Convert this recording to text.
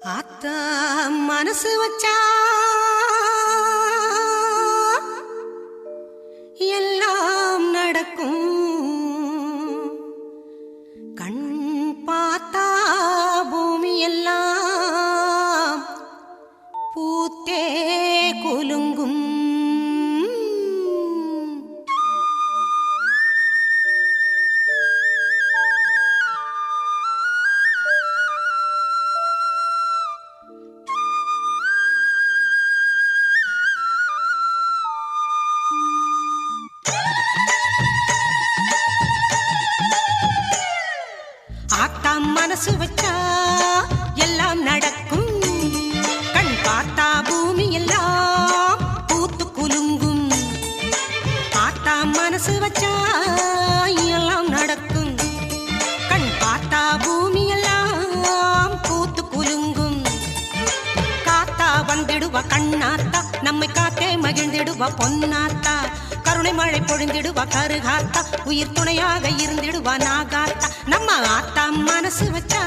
ஆத்தா மனசு வச்சா. எல்லாம் நடக்கும். கண் பார்த்தா பூமி எல்லாம் பூத்தே குலுங்கும். மனசு வச்சா எல்லாம் நடக்கும். கண் பார்த்தா பூமி எல்லாம் பூத்து குலுங்கும். பார்த்தா மனசு வச்சா எல்லாம் நடக்கும். கண் பார்த்தா பூமி எல்லாம் பூத்து குலுங்கும். காத்தா வந்திடுவா கண்ணாத்தா நம்மை காத்தே மகிழ்ந்திடுவா பொன்னாத்தா. கருணை மழை பொழிந்திடுவா கருகாத்தா. உயிர் துணையாக இருந்திடுவா நாகாத்தா. நம்ம ஆத்தா மனசு வச்சா.